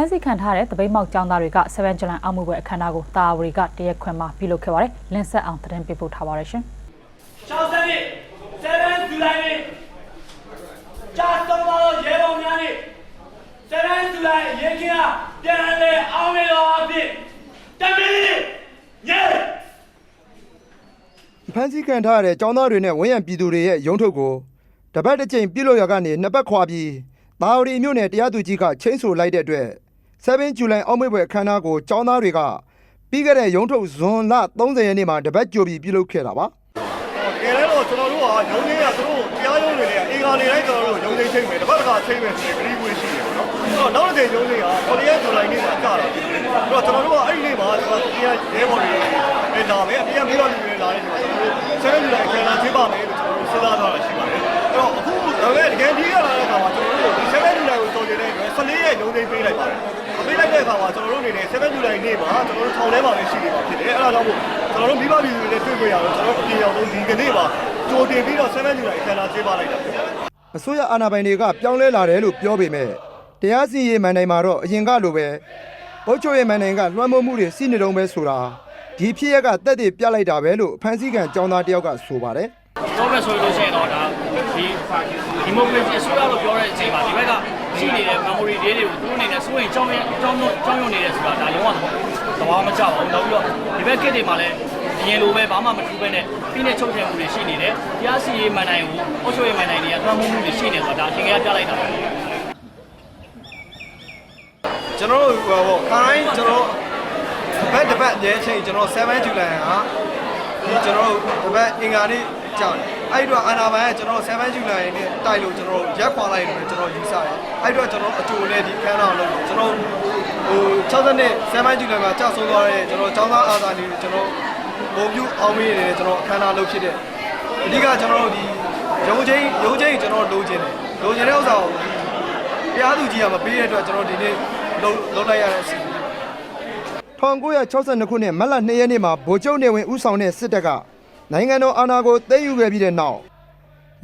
မ်းဆီးခံထားတဲ့တပိတ်မောက်ចောင်းသားတွေက7 July အောက်မှုပွဲအခမ်းအနားကိုတာဝရီကတရက်ခွင်မှာပြုလုပ်ခဲ့ပါတယ်။လင်းဆက်အောင်သတင်းပေးပို့ထားပါတယ်ရှင်။60နှစ်7ဇူလိုင်နေ့ကြာဆုံးသွားသောရဲဘော်များနေ့7ဇူလိုင်ရေခင်အားပြန်လည်အောင်မြင်တော်အဖြစ်တမီညေဖမ်းဆီးခံထားရတဲ့ចောင်းသားတွေနဲ့ဝန်ရံပြည်သူတွေရဲ့ရုံးထုတ်ကိုတပတ်တစ်ကြိမ်ပြုလုပ်ရကနေနှစ်ပတ်ခွာပြီးတာဝရီမြို့နယ်တရားသူကြီးကချင်းဆိုလိုက်တဲ့အတွက် 7 July အောက်မေ့ပွဲအခမ်းအနားကိုចောင်းသားတွေကပြီးခဲ့တဲ့ရုံးထုတ်ဇွန်လ30ရက်နေ့မှာတပတ်ကြိုပြီးပြုလုပ်ခဲ့တာပါကဲလည်းတော့ကျွန်တော်တို့ကရုံးလေးကသူတို့တရားရုံးတွေနဲ့အင်္ဂါနေတိုင်းကျွန်တော်တို့ရုံးလေးချိန်မယ်တစ်ပတ်တစ်ခါချိန်မယ်ဆိုပြီးဂရီးဝင်ရှိတယ်ပေါ့နော်အဲ့တော့နောက်တစ်ချိန်ရုံးလေးကဟိုတရက်ဇူလိုင်နေ့မှာကြာတာဖြစ်တယ်အဲ့တော့ကျွန်တော်တို့ကအဲ့ဒီနေ့မှာကျွန်တော်တရားရဲဘော်တွေပဲလာမယ်အပြင်ပြီးတော့လူတွေလာတယ်ဆိုတော့ကျွန်တော်တို့ဆယ်ဇူလိုင်ကျန်လာချိန်ပါမယ်လို့ကျွန်တော်တို့စဉ်းစားထားတာရှိပါတယ်အဲ့တော့အခုဒါပေမဲ့တကယ်ကြီးရလာတဲ့အခါမှာကျွန်တော်တို့ဒီဆယ်ဇူလိုင်ကိုတော်ကြတဲ့အတွက်14ရက်ရုံးလေးပေးလိုက်ပါတယ်ပေးလိုက်တဲ့ အခါမှာကျွန်တော်တို့အနေနဲ့7ဇူလိုင်နေ့မှာကျွန်တော်တို့ထောင်ထဲမှာပဲရှိနေပါဖြစ်တယ်အဲ့ဒါကြောင့်မို့ကျွန်တော်တို့မိဘပြည်သူတွေနဲ့တွေ့ကြရတော့ကျွန်တော်တို့အပြင်ရောက်ဆုံးဒီကနေ့မှာကြိုတင်ပြီးတော့7ဇူလိုင်ခန္ဓာကျင်းပလိုက်တာဖြစ်တယ်အစိုးရအာဏာပိုင်တွေကပြောင်းလဲလာတယ်လို့ပြောပေမဲ့တရားစီရင်မှန်တိုင်းမှာတော့အရင်ကလိုပဲအုတ်ချိုရဲ့မှန်တိုင်းကလွှမ်းမိုးမှုတွေစီနေတုံးပဲဆိုတာဒီဖြစ်ရက်ကတက်တည်ပြလိုက်တာပဲလို့ဖန်စည်းကန်ចောင်းသားတယောက်ကဆိုပါတယ်တော့ပဲဆိုလို့ရှိရင်တော့ဒါဒီဒီမိုကရေစီအစိုးရလို့ပြောတဲ့အချိန်မှာဒီဘက်က ရှိနေတဲ့ memory day တွေကိုသူတို့အနေနဲ့စိုးရင်ကြောင်းရကြောင်းကြောင်းရုံနေတယ်ဆိုတာဒါလုံးဝသဘောမကျပါဘူး။နောက်ပြီးတော့ဒီဘက်ကစ်တွေမှာလည်းအရင်လိုပဲဘာမှမထူးပဲနဲ့ပြီးနေချုပ်ထည်မှုတွေရှိနေတယ်။တရားစီရင်မှန်တိုင်းကိုအုပ်ချုပ်ရေးမှန်တိုင်းတွေကသွမ်းမှုမှုတွေရှိနေဆိုတာဒါအထင်ကြီးပြလိုက်တာပဲ။ကျွန်တော်တို့ဟိုပေါ့ခိုင်းကျွန်တော်ဘက်တစ်ပတ်အရေးချိန်ကျွန်တော်7 July ဟာဒီကျွန်တော်တို့ဘက်အင်္ဂါနေ့ကြောင်း အဲ့ဒီတော့အာနာဘန်ကကျွန်တော်7 July နဲ့တိုက်လို့ကျွန်တော်ရက်ခွာလိုက်လို့ကျွန်တော်ယူဆတယ်အဲ့ဒီတော့ကျွန်တော်အကျိုးနဲ့ဒီခန်းတော်လုပ်တယ်ကျွန်တော်ဟို60နှစ်7 July မှာကြာဆုံးသွားတဲ့ကျွန်တော်ចောင်းသားအာသာနေကျွန်တော်ဘုံပြုအောင်မေးနေတယ်ကျွန်တော်အခမ်းအနားလုပ်ဖြစ်တဲ့အဓိကကျွန်တော်တို့ဒီရုံးချင်းရုံးချင်းကျွန်တော်လိုချင်တယ်လိုချင်တဲ့ဥစ္စာကိုတရားသူကြီးကမပေးတဲ့အတွက်ကျွန်တော်ဒီနေ့လုံးလုံးလိုက်ရတဲ့အစီအစဉ်1962ခုနှစ်မတ်လ2ရက်နေ့မှာဗိုလ်ချုပ်နေဝင်ဦးဆောင်တဲ့စစ်တပ်က နိုင်ငံတော်အာဏာကိုသိမ်းယူခဲ့ပြီးတဲ့နောက်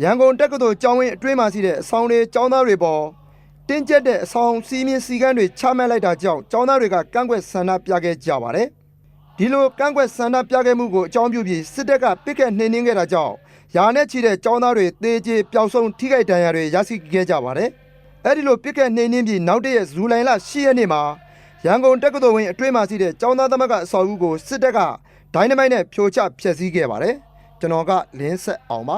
ရန်ကုန်တက္ကသိုလ်ကျောင်းဝင်းအတွင်းမှာရှိတဲ့အဆောင်တွေကျောင်းသားတွေပေါ်တင်းကျပ်တဲ့အဆောင်စီးမြင့်စီကန်းတွေချမှတ်လိုက်တာကြောင့်ကျောင်းသားတွေကကန့်ကွက်ဆန္ဒပြခဲ့ကြပါတယ်။ဒီလိုကန့်ကွက်ဆန္ဒပြခဲ့မှုကိုအကြောင်းပြုပြီးစစ်တပ်ကပစ်ခတ်နှိမ်နင်းခဲ့တာကြောင့်ယာနဲ့ချီတဲ့ကျောင်းသားတွေတေးကျေပျောက်ဆုံးထိခိုက်ဒဏ်ရာတွေရရှိခဲ့ကြပါတယ်။အဲဒီလိုပစ်ခတ်နှိမ်နင်းပြီးနောက်တည့်ရက်ဇူလိုင်လ10ရက်နေ့မှာရန်ကုန်တက္ကသိုလ်ဝင်းအတွင်းမှာရှိတဲ့ကျောင်းသားသမဂ္ဂအဆောက်အဦကိုစစ်တပ်က ဒိုင်းနမိုက်နဲ့ဖြိုချဖျက်ဆီးခဲ့ပါတယ်ကျွန်တော်ကလင်းဆက်အောင်ပါ